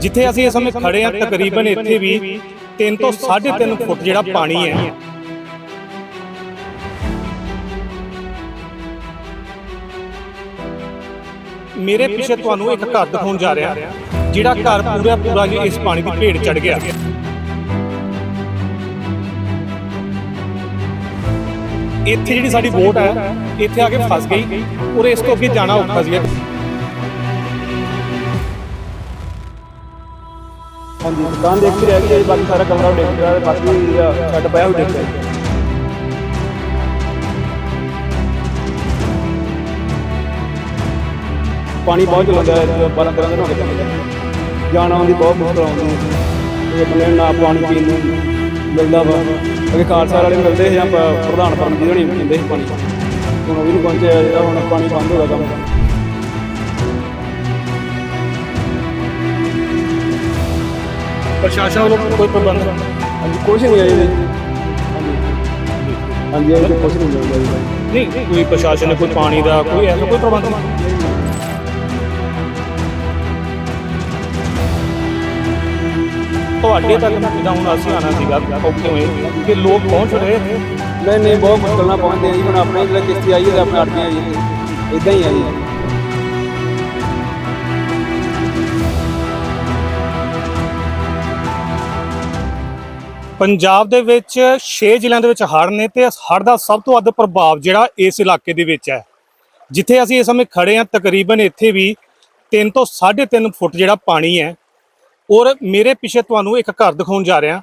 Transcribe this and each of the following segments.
ਜਿੱਥੇ ਅਸੀਂ ਇਸ ਸਮੇਂ ਖੜੇ ਹਾਂ ਤਕਰੀਬਨ ਇੱਥੇ ਵੀ 3 ਤੋਂ 3.5 ਫੁੱਟ ਜਿਹੜਾ ਪਾਣੀ ਹੈ। ਮੇਰੇ ਪਿੱਛੇ ਤੁਹਾਨੂੰ ਇੱਕ ਘਰ ਦਿਖਾਉਣ ਜਾ ਰਿਹਾ ਜਿਹੜਾ ਘਰ ਪੂਰਾ ਪੂਰਾ ਜੀ ਇਸ ਪਾਣੀ ਦੀ ਭੇੜ ਚੜ ਗਿਆ। ਇੱਥੇ ਜਿਹੜੀ ਸਾਡੀ ਬੋਟ ਹੈ ਇੱਥੇ ਆ ਕੇ ਫਸ ਗਈ ਔਰ ਇਸ ਤੋਂ ਅੱਗੇ ਜਾਣਾ ਔਖਾ ਸੀ। ਹਾਂਜੀ ਦੁਕਾਨ ਦੇਖ ਕੇ ਰਹਿ ਗਈ ਹੈ ਜੀ, ਬਾਕੀ ਸਾਰਾ ਕਮਰਾ ਦੇਖ ਰਿਹਾ ਹੈ ਬਾਕੀ ਅ, ਛੱਡ ਪਿਆ ਹੋਇਆ ਦੇਖ ਰਿਹਾ ਪਾਣੀ ਬਹੁਤ ਚਲਾਉਂਦਾ ਹੈ 12 13 ਦਿਨ ਹੋ ਗਏ ਚੱਲਦਾ ਜਾਣ ਆਉਣ ਦੀ ਬਹੁਤ ਮੁਸ਼ਕਲ ਆਉਂਦੀ ਹੈ। ਤੇ ਬੰਦੇ ਨੂੰ ਨਾ ਪਾਣੀ ਪੀਣ ਨੂੰ ਮਿਲਦਾ ਵਾ। ਅਗੇ ਖਾਲਸਾ ਵਾਲੇ ਮਿਲਦੇ ਸੀ ਜਾਂ ਪ- ਪ੍ਰਧਾਨ ਪਰਮ ਜੀ ਹੋਣੀ ਪੀਂਦੇ ਸੀ ਪਾਣੀ। ਹੁਣ ਉਹ ਵੀ ਨਹੀਂ ਪਹੁੰਚਿਆ ਜਿਹੜਾ ਹੁਣ ਪਾਣੀ ਬੰਦ ਹੋ ਗਿਆ ਕੰਮ। ਪ੍ਰਸ਼ਾਸਨ ਵੱਲੋਂ ਕੋਈ ਪ੍ਰਬੰਧ ਹਾਂਜੀ ਕੁਛ ਨਹੀਂ ਹੈ ਜੀ। ਹਾਂਜੀ ਹਾਂਜੀ ਕੁਛ ਨਹੀਂ ਮਿਲਦਾ ਜੀ। ਨਹੀਂ ਕੋਈ ਪ੍ਰਸ਼ਾਸਨ ਨੇ ਕੋਈ ਪਾਣੀ ਦਾ ਕੋਈ ਐਸਾ ਕੋਈ ਪ੍ਰਬੰਧ ਨਹੀਂ। ਤੁਹਾਡੇ ਤੱਕ ਜਿੱਦਾਂ ਹੁਣ ਅਸੀਂ ਆਣਾ ਸੀਗਾ ਔਖੇ ਹੋਏ ਕਿ ਲੋਕ ਪਹੁੰਚ ਰਹੇ ਨੇ? ਨਹੀਂ ਨਹੀਂ ਬਹੁਤ ਮੁਸ਼ਕਲ ਨਾਲ ਪਹੁੰਚਦੇ ਆ ਜੀ। ਹੁਣ ਆਪਣੇ ਜਿਹੜਾ ਕਿਸ਼ਤੀ ਆਈ ਹੈ ਤੇ ਆਪਣੇ ਅੜਕੀਆਂ ਜੀ। ਇਦਾਂ ਹੀ ਆ ਜੀ। ਪੰਜਾਬ ਦੇ ਵਿੱਚ 6 ਜ਼ਿਲ੍ਹਿਆਂ ਦੇ ਵਿੱਚ ਹੜ੍ਹ ਨੇ ਤੇ ਹੜ੍ਹ ਦਾ ਸਭ ਤੋਂ ਵੱਧ ਪ੍ਰਭਾਵ ਜਿਹੜਾ ਇਸ ਇਲਾਕੇ ਦੇ ਵਿੱਚ ਹੈ। ਜਿੱਥੇ ਅਸੀਂ ਇਸ ਸਮੇਂ ਖੜੇ ਹਾਂ, ਤਕਰੀਬਨ ਇੱਥੇ ਵੀ 3 ਤੋਂ 3.5 ਫੁੱਟ ਜਿਹੜਾ ਪਾਣੀ ਹੈ, ਔਰ ਮੇਰੇ ਪਿੱਛੇ ਤੁਹਾਨੂੰ ਇੱਕ ਘਰ ਦਿਖਾਉਣ ਜਾ ਰਿਹਾ,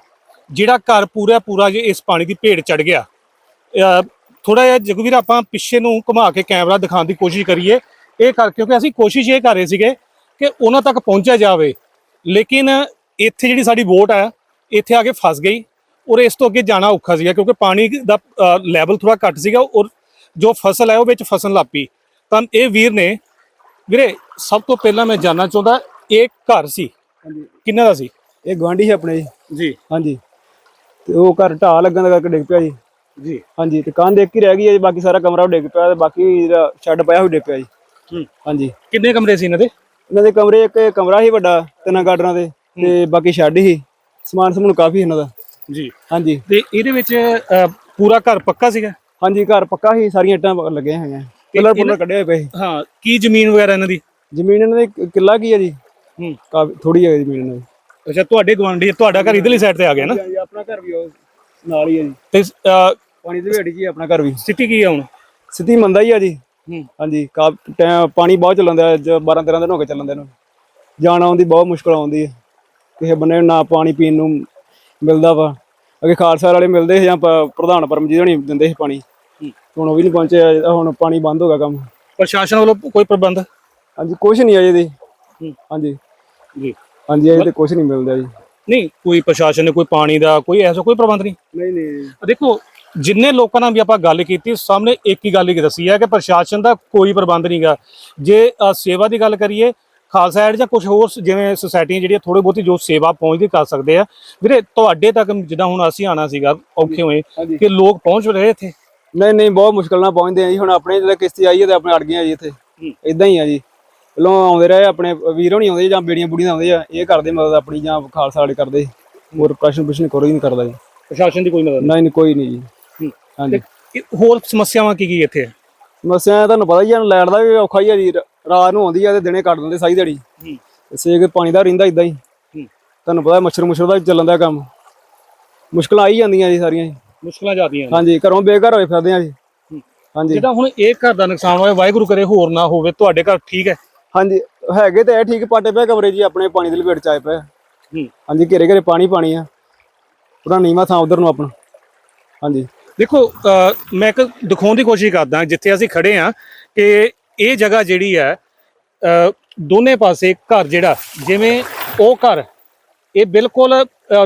ਜਿਹੜਾ ਘਰ ਪੂਰਾ ਪੂਰਾ ਜੇ ਇਸ ਪਾਣੀ ਦੀ ਭੇੜ ਚੜ ਗਿਆ। ਥੋੜਾ ਜਿਹਾ ਜਗਵੀਰ, ਆਪਾਂ ਪਿੱਛੇ ਨੂੰ ਘੁਮਾ ਕੇ ਕੈਮਰਾ ਦਿਖਾਉਣ ਦੀ ਕੋਸ਼ਿਸ਼ ਕਰੀਏ। ਇਹ ਕਰ ਕਿਉਂਕਿ ਅਸੀਂ ਕੋਸ਼ਿਸ਼ ਇਹ ਕਰ ਰਹੇ ਸੀਗੇ ਕਿ ਉਹਨਾਂ ਤੱਕ ਪਹੁੰਚਿਆ ਜਾਵੇ, ਲੇਕਿਨ ਇੱਥੇ ਜਿਹੜੀ ਸਾਡੀ ਬੋਟ ਹੈ ਇੱਥੇ ਆ ਕੇ ਫਸ ਗਈ ਔਰ ਇਸ ਤੋਂ ਅੱਗੇ ਜਾਣਾ ਔਖਾ ਸੀਗਾ ਕਿਉਂਕਿ ਪਾਣੀ ਦਾ ਲੈਵਲ ਥੋੜਾ ਘੱਟ ਸੀਗਾ ਔਰ ਜੋ ਫਸਲ ਹੈ ਉਹ ਵਿੱਚ ਫਸਣ ਲੱਪੀ ਤਾਂ ਇਹ ਵੀਰ ਨੇ ਵੀਰੇ ਸਭ ਤੋਂ ਪਹਿਲਾਂ ਮੈਂ ਜਾਨਣਾ ਚਾਹੁੰਦਾ ਇਹ ਘਰ ਸੀ? ਹਾਂਜੀ। ਕਿੰਨਾ ਦਾ ਸੀ? ਇਹ ਗਵਾਂਢੀ ਹੈ ਆਪਣੇ। ਜੀ। ਹਾਂਜੀ। ਤੇ ਉਹ ਘਰ ਢਾਹ ਲੱਗਣ ਦਾ ਕਰਕੇ ਡਿੱਗ ਪਿਆ ਜੀ। ਜੀ। ਹਾਂਜੀ ਦੁਕਾਨ ਦੇਖ ਕੇ ਰਹਿ ਗਈ ਹੈ ਬਾਕੀ ਸਾਰਾ ਕਮਰਾ ਡਿੱਗ ਪਿਆ ਤੇ ਬਾਕੀ ਜਿਹੜਾ ਛੱਡ ਪਿਆ ਹੋਇਆ ਡਿੱਗ ਪਿਆ ਜੀ। ਹੂੰ। ਹਾਂਜੀ। ਕਿੰਨੇ ਕਮਰੇ ਸੀ ਇਹਨਾਂ ਦੇ? ਇਹਨਾਂ ਦੇ ਕਮਰੇ ਇੱਕ ਕਮਰਾ ਹੀ ਵੱਡਾ ਤਿੰਨਾਂ ਗਾਡਰਾਂ ਦੇ ਤੇ ਬਾਕੀ ਛੱਡ ਹੀ ਸਮਾਨ ਸਮੂਨ ਕਾਫੀ ਇਹਨਾਂ ਦਾ। ਜੀ। ਹਾਂਜੀ। ਤੇ ਇਹਦੇ ਵਿੱਚ ਪੂਰਾ ਘਰ ਪੱਕਾ ਸੀਗਾ? ਹਾਂਜੀ ਘਰ ਪੱਕਾ ਹੀ ਸਾਰੀਆਂ ਇੱਟਾਂ ਲੱਗੇ ਹੋਈਆਂ। ਪਿਲਰ ਪੁਲਰ ਕੱਢੇ ਹੋਏ ਪਏ ਸੀ। ਹਾਂ ਕੀ ਜ਼ਮੀਨ ਵਗੈਰਾ ਇਹਨਾਂ ਦੀ? ਜ਼ਮੀਨ ਇਹਨਾਂ ਦੀ ਕਿੱਲਾ ਕੀ ਹੈ ਜੀ? ਹੂੰ। ਕਾਫੀ ਥੋੜੀ ਹੈ ਜ਼ਮੀਨ ਇਹਨਾਂ ਦੀ। ਅੱਛਾ ਤੁਹਾਡੇ ਗਵਾਂਢੀ ਤੁਹਾਡਾ ਘਰ ਇਧਰਲੀ ਸਾਈਡ ਤੇ ਆ ਗਿਆ ਨਾ? ਹਾਂਜੀ ਆਪਣਾ ਘਰ ਵੀ ਉਹ ਨਾਲ ਹੀ ਹੈ ਜੀ। ਤੇ ਪਾਣੀ ਦੇ ਵੇੜੀ ਜੀ ਆਪਣਾ ਘਰ ਵੀ। ਸਥਿਤੀ ਕੀ ਆ ਹੁਣ? ਸਿੱਧੀ ਮੰਦਾ ਹੀ ਆ ਜੀ। ਹੂੰ। ਹਾਂਜੀ ਕਾ ਟੈਮ ਪਾਣੀ ਬਹੁਤ ਚੱਲਦਾ ਹੈ 12 13 ਦਿਨ ਹੋ ਗਏ ਚੱਲਣ ਦੇ ਨੂੰ। ਜਾਣ ਆਉਣ ਦੀ ਬਹੁਤ ਮੁਸ਼ਕਲ ਆਉਂਦੀ ਹੈ। ਕਿਸੇ ਬੰਦੇ ਨੂੰ ਨਾ ਪਾਣੀ ਪੀਣ ਨੂੰ ਮਿਲਦਾ ਵਾ। ਅਗੇ ਖਾਲਸਾ ਵਾਲੇ ਮਿਲਦੇ ਸੀ ਜਾਂ ਪ- ਪ੍ਰਧਾਨ ਪਰਮਜੀਤ ਹੋਣੀ ਦਿੰਦੇ ਸੀ ਪਾਣੀ। ਹੁਣ ਉਹ ਵੀ ਨਹੀਂ ਪਹੁੰਚਿਆ ਇਹਦਾ ਹੁਣ ਪਾਣੀ ਬੰਦ ਹੋ ਗਿਆ ਕੰਮ। ਪ੍ਰਸ਼ਾਸਨ ਵੱਲੋਂ ਕੋਈ ਪ੍ਰਬੰਧ? ਹਾਂਜੀ ਕੁਝ ਨਹੀਂ ਅਜੇ ਦੀ। ਹੂੰ। ਹਾਂਜੀ। ਜੀ। ਹਾਂਜੀ ਅਜੇ ਤੇ ਕੁਝ ਨਹੀਂ ਮਿਲਦਾ ਜੀ। ਨਹੀਂ ਕੋਈ ਪ੍ਰਸ਼ਾਸਨ ਨੇ ਕੋਈ ਪਾਣੀ ਦਾ ਕੋਈ ਐਸਾ ਕੋਈ ਪ੍ਰਬੰਧ ਨਹੀਂ? ਨਹੀਂ ਨਹੀਂ। ਦੇਖੋ ਜਿੰਨੇ ਲੋਕਾਂ ਨਾਲ ਵੀ ਆਪਾਂ ਗੱਲ ਕੀਤੀ ਸਾਹਮਣੇ ਇੱਕ ਹੀ ਗੱਲ ਹੀ ਦੱਸੀ ਹੈ ਕਿ ਪ੍ਰਸ਼ਾਸਨ ਦਾ ਕੋਈ ਪ੍ਰਬੰਧ ਨਹੀਂਗਾ ਜੇ ਅ, ਸੇਵਾ ਦੀ ਗੱਲ ਕਰੀਏ ਖਾਲਸਾ ਐਡ ਜਾਂ ਕੁਝ ਹੋਰ ਜਿਵੇਂ ਸੁਸਾਇਟੀਆਂ ਜਿਹੜੀਆਂ ਥੋੜੇ ਬਹੁਤੀ ਜੋ ਸੇਵਾ ਪਹੁੰਚਦੀ ਕਰ ਸਕਦੇ ਆ। ਵੀਰੇ ਤੁਹਾਡੇ ਤੱਕ ਜਿੱਦਾਂ ਹੁਣ ਅਸੀਂ ਆਣਾ ਸੀਗਾ ਔਖੇ ਹੋਏ ਕਿ ਲੋਕ ਪਹੁੰਚ ਰਹੇ ਇੱਥੇ? ਨਹੀਂ ਨਹੀਂ ਬਹੁਤ ਮੁਸ਼ਕਲ ਨਾਲ ਪਹੁੰਚਦੇ ਆ ਜੀ। ਹੁਣ ਆਪਣੇ ਜਿਹੜੇ ਕਿਸ਼ਤੀ ਆਈ ਹੈ ਤੇ ਆਪਣੇ ਅੜ ਗਏ ਆ ਜੀ ਇੱਥੇ। ਹੂੰ। ਇਦਾਂ ਹੀ ਆ ਜੀ। ਪਹਿਲਾਂ ਆਉਂਦੇ ਰਹੇ ਆਪਣੇ ਵੀਰ ਹੋਣੀ ਆਉਂਦੇ ਜਾਂ ਬੇੜੀਆਂ ਬੁੜੀਆਂ ਆਉਂਦੇ ਆ ਇਹ ਕਰਦੇ ਮਦਦ ਆਪਣੀ ਜਾਂ ਖਾਲਸਾ ਵਾਲੇ ਕਰਦੇ। ਹੋਰ ਪ੍ਰਸ਼ਨ ਪੁਸ਼ਨ ਕੋਈ ਨਹੀਂ ਕਰਦਾ ਜੀ। ਪ੍ਰਸ਼ਾਸਨ ਦੀ ਕੋਈ ਮਦਦ ਨਹੀਂ? ਨਹੀਂ ਕੋਈ ਨਹੀਂ ਜੀ। ਹੂੰ। ਹਾਂਜੀ। ਹੋਰ ਸਮੱਸਿਆਵਾਂ ਕੀ ਕੀ ਇੱਥੇ? ਸਮੱਸਿਆ ਤੁਹਾਨੂੰ ਪਤਾ ਹੀ ਆ ਲਾਈਟ ਦਾ ਵੀ ਔਖਾ ਹੀ ਆ ਜੀ। ਰਾਤ ਨੂੰ ਆਉਂਦੀ ਆ ਤੇ ਦਿਨੇ ਕੱਟ ਦਿੰਦੇ ਸਾਈ ਦਿਹਾੜੀ। ਹੂੰ। ਤੇ ਸੇਕ ਪਾਣੀ ਦਾ ਰਹਿੰਦਾ ਇਦਾਂ ਹੀ। ਹੂੰ। ਤੁਹਾਨੂੰ ਪਤਾ ਮੱਛਰ ਮੁੱਛਰ ਦਾ ਚੱਲਣ ਦਾ ਕੰਮ। ਮੁਸ਼ਕਲਾਂ ਆਈ ਜਾਂਦੀਆਂ ਜੀ ਸਾਰੀਆਂ ਜੀ। ਮੁਸ਼ਕਲਾਂ ਜਾਂਦੀਆਂ ਨੇ। ਹਾਂਜੀ ਘਰੋਂ ਬੇਘਰ ਹੋਏ ਫਿਰਦੇ ਆ ਜੀ। ਹੂੰ। ਹਾਂਜੀ। ਜਿਹੜਾ ਹੁਣ ਇਹ ਘਰ ਦਾ ਨੁਕਸਾਨ ਹੋਇਆ ਵਾਹਿਗੁਰੂ ਕਰੇ ਹੋਰ ਨਾ ਹੋਵੇ ਤੁਹਾਡੇ ਘਰ ਠੀਕ ਹੈ? ਹਾਂਜੀ ਹੈਗੇ ਤੇ ਇਹ ਠੀਕ ਪਾਟੇ ਪਏ ਕਮਰੇ ਜੀ ਆਪਣੇ ਪਾਣੀ ਦੇ ਲਪੇਟ ਚ ਆਏ ਪਏ ਹੂੰ। ਹਾਂਜੀ ਘੇਰੇ ਘੇਰੇ ਪਾਣੀ ਪਾਣੀ ਆ। ਪੂਰਾ ਨੀਵਾਂ ਥਾਂ ਉਧਰ ਨੂੰ ਆਪਣਾ। ਹਾਂਜੀ। ਦੇਖੋ ਮੈਂ ਇੱਕ ਦਿਖਾਉਣ ਦੀ ਕੋਸ਼ਿਸ਼ ਕਰਦਾ ਜਿੱਥੇ ਅਸੀਂ ਖੜੇ ਆ ਕਿ ਇਹ ਜਗ੍ਹਾ ਜਿਹੜੀ ਹੈ ਦੋਨੇ ਪਾਸੇ ਘਰ ਜਿਹੜਾ, ਜਿਵੇਂ ਉਹ ਘਰ, ਇਹ ਬਿਲਕੁਲ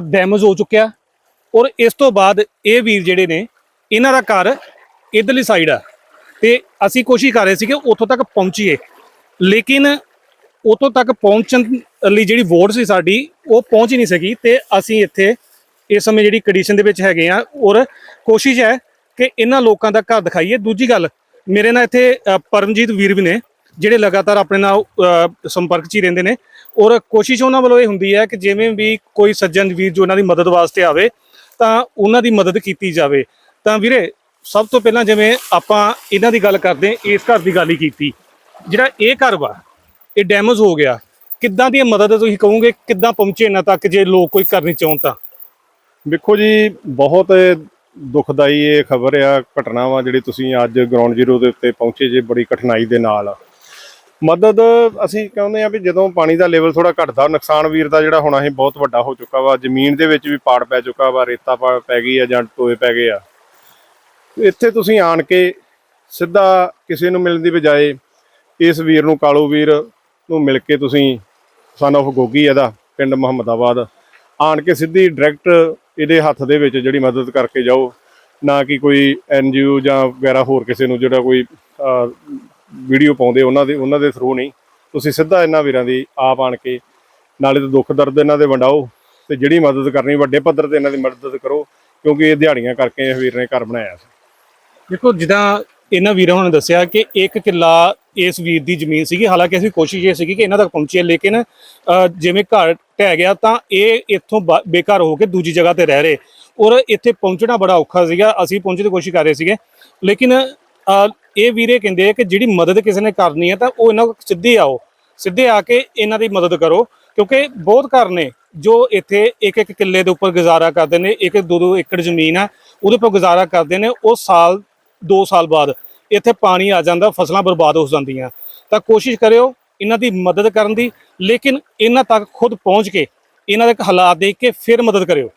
ਡੈਮੇਜ ਹੋ ਚੁੱਕਿਆ। ਔਰ ਇਸ ਤੋਂ ਬਾਅਦ ਇਹ ਵੀਰ ਜਿਹੜੇ ਨੇ, ਇਹਨਾਂ ਦਾ ਘਰ ਇਧਰਲੀ ਸਾਈਡ ਆ। ਤੇ ਅਸੀਂ ਕੋਸ਼ਿਸ਼ ਕਰ ਰਹੇ ਸੀ ਕਿ ਉੱਥੋਂ ਤੱਕ ਪਹੁੰਚੀਏ। ਲੇਕਿਨ ਉੱਥੋਂ ਤੱਕ ਪਹੁੰਚਣ ਲਈ ਜਿਹੜੀ ਵੋਟ ਸੀ ਸਾਡੀ, ਉਹ ਪਹੁੰਚ ਹੀ ਨਹੀਂ ਸਕੀ ਤੇ ਅਸੀਂ ਇੱਥੇ ਇਸ ਸਮੇਂ ਜਿਹੜੀ ਕੰਡੀਸ਼ਨ ਦੇ ਵਿੱਚ ਹੈਗੇ ਆ। ਔਰ ਕੋਸ਼ਿਸ਼ ਹੈ ਕਿ ਇਹਨਾਂ ਲੋਕਾਂ ਦਾ ਘਰ ਦਿਖਾਈਏ। ਦੂਜੀ ਗੱਲ ਮੇਰੇ ਨਾਲ ਇੱਥੇ ਪਰਮਜੀਤ ਵੀਰ ਵੀ ਨੇ, ਜਿਹੜੇ ਲਗਾਤਾਰ ਆਪਣੇ ਨਾਲ ਸੰਪਰਕ 'ਚ ਹੀ ਰਹਿੰਦੇ ਨੇ। ਔਰ ਕੋਸ਼ਿਸ਼ ਉਹਨਾਂ ਵੱਲੋਂ ਇਹ ਹੁੰਦੀ ਹੈ ਕਿ ਜਿਵੇਂ ਵੀ ਕੋਈ ਸੱਜਣ ਵੀਰ ਜੋ ਉਹਨਾਂ ਦੀ ਮਦਦ ਵਾਸਤੇ ਆਵੇ, ਤਾਂ ਉਹਨਾਂ ਦੀ ਮਦਦ ਕੀਤੀ ਜਾਵੇ। ਤਾਂ ਵੀਰੇ, ਸਭ ਤੋਂ ਪਹਿਲਾਂ ਜਿਵੇਂ ਆਪਾਂ ਇਹਨਾਂ ਦੀ ਗੱਲ ਕਰਦੇ ਇਸ ਘਰ ਦੀ ਗੱਲ ਹੀ ਕੀਤੀ। ਜਿਹੜਾ ਇਹ ਘਰ ਵਾ, ਇਹ ਡੈਮੇਜ ਹੋ ਗਿਆ। ਕਿੱਦਾਂ ਦੀ ਮਦਦ ਤੁਸੀਂ ਕਹੋਗੇ, ਕਿੱਦਾਂ ਪਹੁੰਚੇ ਇਹਨਾਂ ਤੱਕ ਜੇ ਲੋਕ ਕੋਈ ਕਰਨੀ ਚਾਹੁੰ ਤਾਂ? ਵੇਖੋ ਜੀ, ਬਹੁਤ ਦੁਖਦਾਈ ਇਹ ਖਬਰ ਆ ਘਟਨਾ ਵਾ ਜਿਹੜੀ ਤੁਸੀਂ ਅੱਜ ਗਰਾਊਂਡ ਜ਼ੀਰੋ ਦੇ ਉੱਤੇ ਪਹੁੰਚੇ ਜੇ, ਬੜੀ ਕਠਿਨਾਈ ਦੇ ਨਾਲ। ਮਦਦ ਅਸੀਂ ਕਹਿੰਦੇ ਆ ਵੀ ਜਦੋਂ ਪਾਣੀ ਦਾ ਲੈਵਲ ਥੋੜਾ ਘਟਦਾ, ਨੁਕਸਾਨ ਵੀਰ ਦਾ ਜਿਹੜਾ ਹੋਣਾ ਸੀ ਬਹੁਤ ਵੱਡਾ ਹੋ ਚੁੱਕਾ ਵਾ। ਜ਼ਮੀਨ ਦੇ ਵਿੱਚ ਵੀ ਪਾੜ ਪੈ ਚੁੱਕਾ ਵਾ, ਰੇਤਾ ਪਾ- ਪੈ ਗਈ ਆ ਜਾਂ ਟੋਏ ਪੈ ਗਏ ਆ। ਇੱਥੇ ਤੁਸੀਂ ਆਣ ਕੇ ਸਿੱਧਾ ਕਿਸੇ ਨੂੰ ਮਿਲਣ ਦੀ ਬਜਾਏ ਇਸ ਵੀਰ ਨੂੰ, ਕਾਲੂ ਵੀਰ ਨੂੰ ਮਿਲ ਕੇ ਤੁਸੀਂ ਸਨ ਆਫ ਗੋਗੀ ਇਹਦਾ, ਪਿੰਡ ਮੁਹੰਮਦਾਬਾਦ, ਆਣ ਕੇ ਸਿੱਧੀ ਡਾਇਰੈਕਟ ਇਹਦੇ ਹੱਥ ਦੇ ਵਿੱਚ ਜਿਹੜੀ ਮਦਦ ਕਰਕੇ ਜਾਓ, ਨਾ ਕਿ ਕੋਈ ਐਨਜੀਓ ਜਾਂ ਵਗੈਰਾ ਹੋਰ ਕਿਸੇ ਨੂੰ ਜਿਹੜਾ ਕੋਈ ਵੀਡੀਓ ਪਾਉਂਦੇ ਉਹਨਾਂ ਦੇ ਉਹਨਾਂ ਦੇ ਥਰੂ ਨਹੀਂ। ਤੁਸੀਂ ਸਿੱਧਾ ਇਹਨਾਂ ਵੀਰਾਂ ਦੀ ਆਪ ਆਣ ਕੇ ਨਾਲੇ ਤਾਂ ਦੁੱਖ ਦਰਦ ਇਹਨਾਂ ਦੇ ਵੰਡਾਓ ਤੇ ਜਿਹੜੀ ਮਦਦ ਕਰਨੀ, ਵੱਡੇ ਪੱਧਰ ਤੇ ਇਹਨਾਂ ਦੀ ਮਦਦ ਕਰੋ, ਕਿਉਂਕਿ ਇਹ ਦਿਹਾੜੀਆਂ ਕਰਕੇ ਇਹ ਵੀਰ ਨੇ ਘਰ ਬਣਾਇਆ ਸੀ। ਦੇਖੋ, ਜਿੱਦਾਂ ਇਹਨਾਂ ਵੀਰਾਂ ਨੇ ਦੱਸਿਆ ਕਿ ਇੱਕ ਕਿੱਲਾ ਇਸ ਵੀਰ ਦੀ ਜ਼ਮੀਨ ਸੀਗੀ। ਹਾਲਾਂਕਿ ਅਸੀਂ ਕੋਸ਼ਿਸ਼ ਇਹ ਸੀਗੀ ਕਿ ਇਹਨਾਂ ਤੱਕ ਪਹੁੰਚੀਏ ਲੇਕਿਨ ਜਿਵੇਂ ਘਰ ਢਹਿ ਗਿਆ ਤਾਂ ਇਹ ਇੱਥੋਂ ਬਾ- ਬੇਘਰ ਹੋ ਕੇ ਦੂਜੀ ਜਗ੍ਹਾ ਤੇ ਰਹਿ ਰਹੇ। ਔਰ ਇੱਥੇ ਪਹੁੰਚਣਾ ਬੜਾ ਔਖਾ ਸੀਗਾ। ਅਸੀਂ ਪਹੁੰਚਣ ਦੀ ਕੋਸ਼ਿਸ਼ ਕਰ ਰਹੇ ਸੀਗੇ। ਲੇਕਿਨ ਅ, ਇਹ ਵੀਰੇ ਕਹਿੰਦੇ ਆ ਕਿ ਜਿਹੜੀ ਮਦਦ ਕਿਸੇ ਨੇ ਕਰਨੀ ਹੈ ਤਾਂ ਉਹ ਇਹਨਾਂ ਕੋਲ ਸਿੱਧੇ ਆਓ। ਸਿੱਧੇ ਆ ਕੇ ਇਹਨਾਂ ਦੀ ਮਦਦ ਕਰੋ। ਕਿਉਂਕਿ ਬਹੁਤ ਘਰ ਨੇ ਜੋ ਇੱਥੇ ਇੱਕ ਇੱਕ ਕਿੱਲੇ ਦੇ ਉੱਪਰ ਗੁਜ਼ਾਰਾ ਕਰਦੇ ਨੇ। ਇੱਕ ਦੋ ਦੋ ਏਕੜ ਜ਼ਮੀਨ ਆ ਉਹਦੇ ਉੱਪਰ ਗੁਜ਼ਾਰਾ ਕਰਦੇ ਨੇ। ਉਹ ਸਾਲ 2 ਸਾਲ ਬਾਅਦ ਇੱਥੇ ਪਾਣੀ ਆ ਜਾਂਦਾ, ਫਸਲਾਂ ਬਰਬਾਦ ਹੋ ਜਾਂਦੀਆਂ। ਤਾਂ ਕੋਸ਼ਿਸ਼ ਕਰਿਓ ਇਹਨਾਂ ਦੀ ਮਦਦ ਕਰਨ ਦੀ, ਲੇਕਿਨ ਇਹਨਾਂ ਤੱਕ ਖੁਦ ਪਹੁੰਚ ਕੇ ਇਹਨਾਂ ਦੇ ਹਾਲਾਤ ਦੇਖ ਕੇ ਫਿਰ ਮਦਦ ਕਰਿਓ।